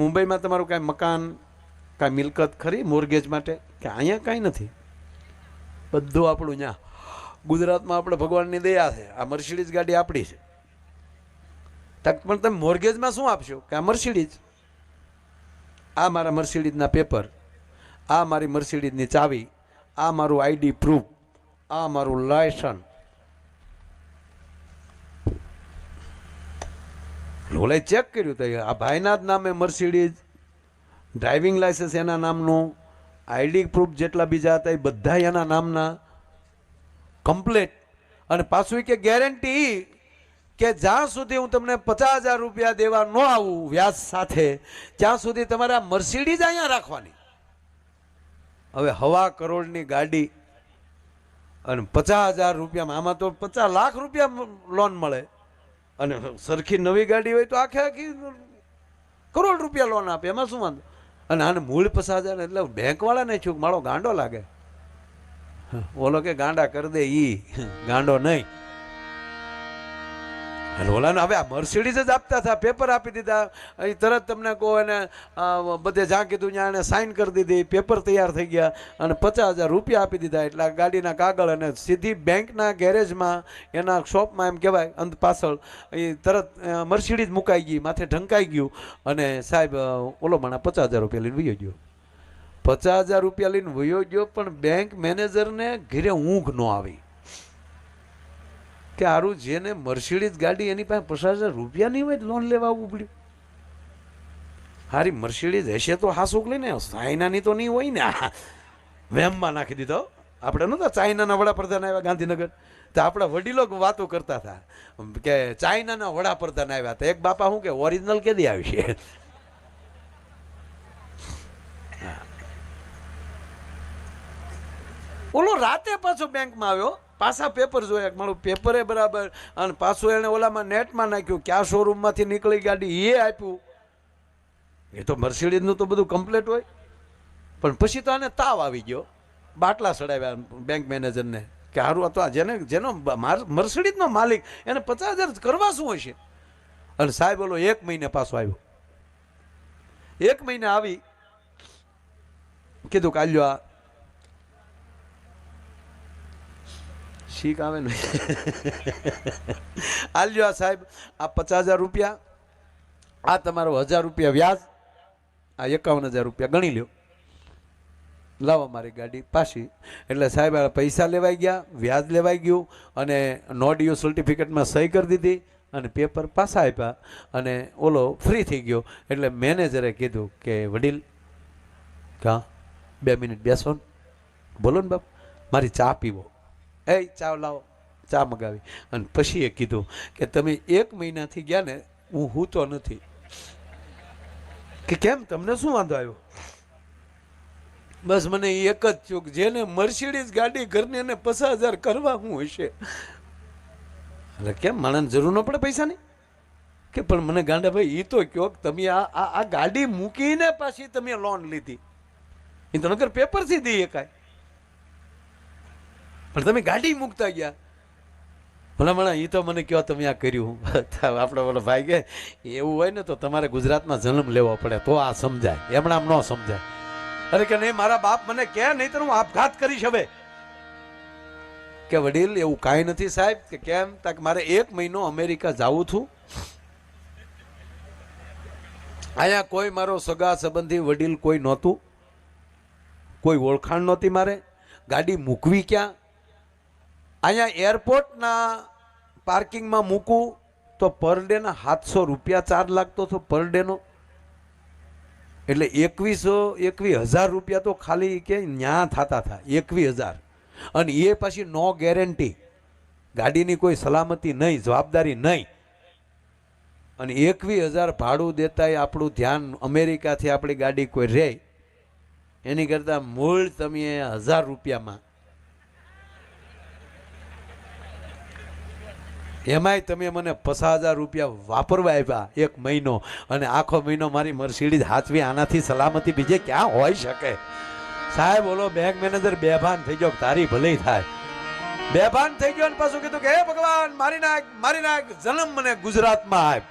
મુંબઈમાં તમારું કાંઈ મકાન, કાંઈ મિલકત ખરી મોર્ગેજ માટે? કે અહીંયા કાંઈ નથી? બધું આપણું ત્યાં ગુજરાતમાં આપણે ભગવાનની દયા છે. આ મર્સિડીઝ ગાડી આપણી છે. પણ તમે મોર્ગેજમાં શું આપશો? કે આ મર્સિડીઝ આ મારા મર્સિડીઝના પેપર આ મારી મર્સિડીઝની ચાવી. આ મારું આઈડી પ્રૂફ આ મારું લાયસન્સ ઓલે ચેક કર્યું તો આ ભાઈના જ નામે મર્સિડીઝ ડ્રાઇવિંગ લાયસન્સ એના નામનું આઈડી પ્રૂફ જેટલા બીજા હતા એ બધા એના નામના. કમ્પ્લેટ અને પાછું કે ગેરંટી કે જ્યાં સુધી હું તમને પચાસ હજાર રૂપિયા દેવા ન આવું વ્યાજ સાથે, ત્યાં સુધી તમારે મર્સિડીઝ અહીંયા રાખવાની. હવે હવા કરોડની ગાડી અને પચાસ હજાર રૂપિયામાં, આમાં તો પચાસ લાખ રૂપિયા લોન મળે. અને સરખી નવી ગાડી હોય તો આખે આખી કરોડ રૂપિયા લોન આપે, એમાં શું વાંધો? અને આને મૂળ પચાસ હજાર એટલે બેંકવાળાને છું મારો ગાંડો લાગે. ઓલો કે, ગાંડા કરી દે ઈ. ગાંડો નહીં. અને ઓલાને હવે આ મર્સિડીઝ જ આપતા હતા પેપર આપી દીધા. અહીં તરત તમને કહો એને બધે જ્યાં કીધું ત્યાં એને સાઇન કરી દીધી પેપર તૈયાર થઈ ગયા અને પચાસ હજાર રૂપિયા આપી દીધા. એટલે ગાડીના કાગળ અને સીધી બેંકના ગેરેજમાં એના શોપમાં એમ કહેવાય, અંત પાછળ, એ તરત મર્સિડીઝ મુકાઈ ગઈ, માથે ઢંકાઈ ગયું અને સાહેબ ઓલો માણા પચાસ હજાર રૂપિયા લઈને વયો ગયો. પચાસ હજાર રૂપિયા લઈને વયો ગયો, પણ બેંક મેનેજરને ઘેરે ઊંઘ ન આવી. કે હારું જેને મર્સિડીઝ ગાડી એની પાસે પચાસ હજાર રૂપિયા નહીં હોય લોન લેવા આવવું પડ્યું. હારી મર્સિડીઝ હશે તો હા હાસુક લઈને ચાઇનાની તો નહીં હોય ને વેમમાં નાખી દીધો. આપણે નહોતા ચાઇનાના વડાપ્રધાન આવ્યા ગાંધીનગર. તો આપણા વડીલો વાતો કરતા હતા. કે ચાઇનાના વડાપ્રધાન આવ્યા હતા. એક બાપા શું કે ઓરિજિનલ કેદી આવશે ઓલો રાતે પાછો બેંકમાં આવ્યો. પાછા પેપર જોયા મારું પેપરે બરાબર અને પાછું એણે ઓલામાં નેટમાં નાખ્યું. ક્યાં શોરૂમમાંથી નીકળી ગાડી એ આપ્યું. એ તો મર્સિડીઝનું તો બધું કમ્પ્લેટ હોય. પણ પછી તો આને તાવ આવી ગયો. બાટલા ચડાવ્યા બેંક મેનેજરને કે સારું હતું જેને, જેનો માર- મર્સિડીઝનો માલિક, એને પચાસ હજાર કરવા શું હશે? અને સાહેબ ઓલો એક મહિને પાછો આવ્યો. એક મહિને આવી, કીધું કાલ્યો આ શીખ આવે ને? આલ્યો આ સાહેબ, આ પચાસ હજાર રૂપિયા, આ તમારો હજાર રૂપિયા વ્યાજ, આ એકાવન હજાર રૂપિયા ગણી લ્યો. લાવો મારી ગાડી પાછી. એટલે સાહેબ પૈસા લેવાઈ ગયા, વ્યાજ લેવાઈ ગયું અને નો ડ્યુ સર્ટિફિકેટમાં સહી કરી દીધી અને પેપર પાછા આપ્યા અને ઓલો ફ્રી થઈ ગયો. એટલે મેનેજરે કીધું કે, વડીલ, કા? બે મિનિટ બેસો બોલો ને બાપ, મારી ચા પીવો. એ ચા લાવો. ચા મગાવી. અને પછી એ કીધું કે તમે એક મહિનાથી ગયા ને, હું હૂતો નથી. કે કેમ, તમને શું વાંધો આવ્યો? બસ મને એક જ ચૂક જેને મર્સિડીઝ ગાડી ઘરની એને પચાસ હજાર કરવા હું હશે. એટલે કેમ માણસ જરૂર ન પડે પૈસાની? કે પણ મને ગાંડા ભાઈ એ તો કયો તમે આ આ ગાડી મૂકીને પાછી તમે લોન લીધી. એ તો નગર પેપરથી દઈએ એકાય પણ તમે ગાડી મૂકતા ગયા. ભલા મણા એ તો મને કહો તમે આ કર્યું. આપણે બોલો ભાઈ કે, એવું હોય ને તો તમારે ગુજરાતમાં જન્મ લેવો પડે, તો આ સમજાય. એમણે આમ ન સમજાય. અરે કે નહીં, મારા બાપ મને કે નહીં તો હું આપઘાત કરીશ હવે. કે વડીલ, એવું કાંઈ નથી સાહેબ, કે કેમ? તાક મારે એક મહિનો અમેરિકા જાવું છું અહીંયા કોઈ મારો સગા સંબંધી વડીલ કોઈ નહોતું. કોઈ ઓળખાણ નહોતી મારે. ગાડી મૂકવી ક્યાં? અહીંયા એરપોર્ટના પાર્કિંગમાં મૂકું તો પર ડેના સાતસો રૂપિયા ચાર્જ લાગતો હતો પર ડેનો. એટલે એકવીસો એકવીસ હજાર રૂપિયા તો ખાલી કે ન્યા થતા હતા એકવીસ હજાર. અને એ પછી નો ગેરંટી. ગાડીની કોઈ સલામતી નહીં, જવાબદારી નહીં. અને એકવીસ હજાર ભાડું દેતાય આપણું ધ્યાન અમેરિકાથી આપણી ગાડી કોઈ રહે એની કરતાં મૂળ તમે હજાર રૂપિયામાં એમાંય તમે મને પચાસ હજાર રૂપિયા વાપરવા આવ્યા એક મહિનો અને આખો મહિનો મારી મર્સિડીઝ હાથવી, આનાથી સલામતી બીજે ક્યાં હોઈ શકે? સાહેબ બોલો બેંક મેનેજર બેભાન થઈ ગયો તારી ભલે થાય. બેભાન થઈ ગયો અને પાછું કીધું કે, હે ભગવાન, મારી નાખ મારી નાખ, જન્મ મને ગુજરાતમાં આપ.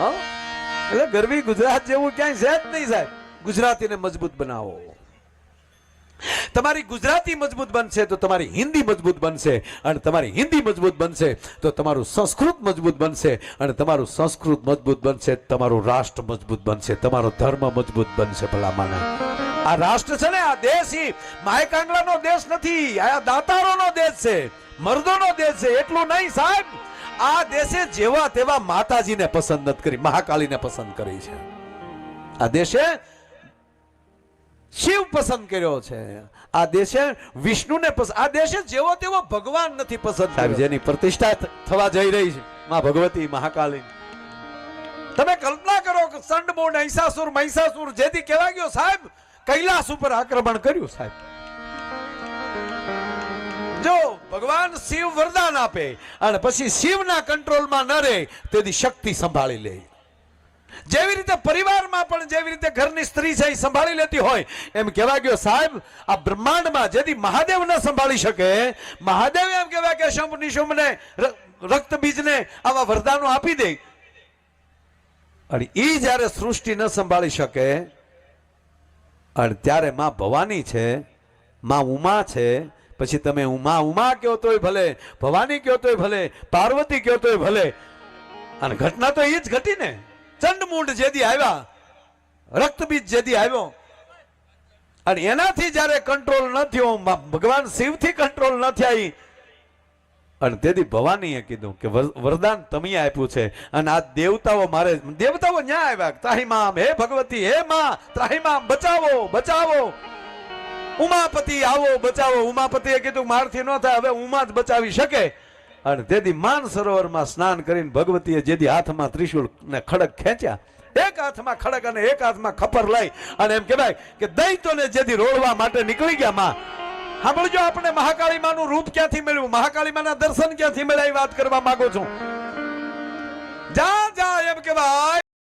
હા? એટલે ગરવી ગુજરાત જેવું ક્યાંય છે જ નહીં સાહેબ. ગુજરાતીને મજબૂત બનાવો. તમારી ગુજરાતી મજબૂત બનશે તો તમારી હિન્દી મજબૂત બનશે અને તમારી હિન્દી મજબૂત બનશે તો તમારું સંસ્કૃત મજબૂત બનશે અને તમારું સંસ્કૃત મજબૂત બનશે, તમારું રાષ્ટ્ર મજબૂત બનશે, તમારો ધર્મ મજબૂત બનશે ભલામાના આ રાષ્ટ્ર છે ને, આ દેશ ઈ માય કાંગલાનો દેશ નથી, આ દાતારોનો દેશ છે, મર્દોનો દેશ છે, એટલું નહીં સાહેબ. આ દેશે જેવા તેવા માતાજીને પસંદ નથી કરી મહાકાળીને પસંદ કરી છે. આ દેશે શિવ પસંદ કર્યો છે. આ દેશે વિષ્ણુને પસંદ આ દેશે જેવો તેવો ભગવાન નથી પસંદ સાહેબ જેની પ્રતિષ્ઠા થવા જઈ રહી છે માં ભગવતી મહાકાલી. તમે કલ્પના કરો કે સંડમૂળ મહિષાસુર મહિષાસુર જેથી કહેવા ગયો સાહેબ કૈલાસ ઉપર આક્રમણ કર્યું સાહેબ. જો ભગવાન શિવ વરદાન આપે અને પછી શિવના કંટ્રોલમાં ન રહે તેથી શક્તિ સંભાળી લે. જેવી રીતે પરિવારમાં પણ જેવી રીતે ઘરની સ્ત્રી છે એ સંભાળી લેતી હોય, એમ કહેવા ગયો, સાહેબ, આ બ્રહ્માંડમાં જેથી મહાદેવ ન સંભાળી શકે, મહાદેવ એમ કહેવાય કે શુંભ નિશુંભને રક્ત બીજને આવા વરદાનો આપી દે. અને એ જ્યારે સૃષ્ટિ ન સંભાળી શકે, અને ત્યારે માં ભવાની છે, માં ઉમા છે, પછી તમે ઉમા ઉમા કહો તોય ભલે, ભવાની કહો તોય ભલે, પાર્વતી કહો તોય ભલે, અને ઘટના તો એ જ ઘટી ને. ચંડમુંડ જેદી આવ્યા, રક્તબીજ જેદી આવ્યો. અને એનાથી જ્યારે કંટ્રોલ ન થયો, મ- ભગવાન શિવથી કંટ્રોલ ન થયા અને તેથી ભવાનીએ કીધું કે, વર- વરદાન તમે આપ્યું છે. અને આ દેવતાઓ મારે, દેવતાઓ ન્યા આવ્યા. ત્રાહીમામ, હે ભગવતી, હે માં, ત્રાહીમામ, બચાવો બચાવો. ઉમાપતિ આવો, બચાવો. ઉમાપતિએ કીધું, મારથી ન થાય, હવે ઉમા જ બચાવી શકે. અને તેથી માન સરોવરમાં સ્નાન કરીને ભગવતીએ જેથી હાથમાં ત્રિશુલ ને ખડક ખેંચ્યા, એક હાથમાં ખડક અને એક હાથમાં ખપર લઈ અને એમ કહેવાય કે દૈત્યોને જેથી રોળવા માટે નીકળી ગયા માં. સાંભળજો, આપણે મહાકાળી માનું રૂપ ક્યાંથી મળ્યું મહાકાળી માના દર્શન ક્યાંથી મળ્યા એ વાત કરવા માંગુ છું. જા જા, એમ કહેવાય.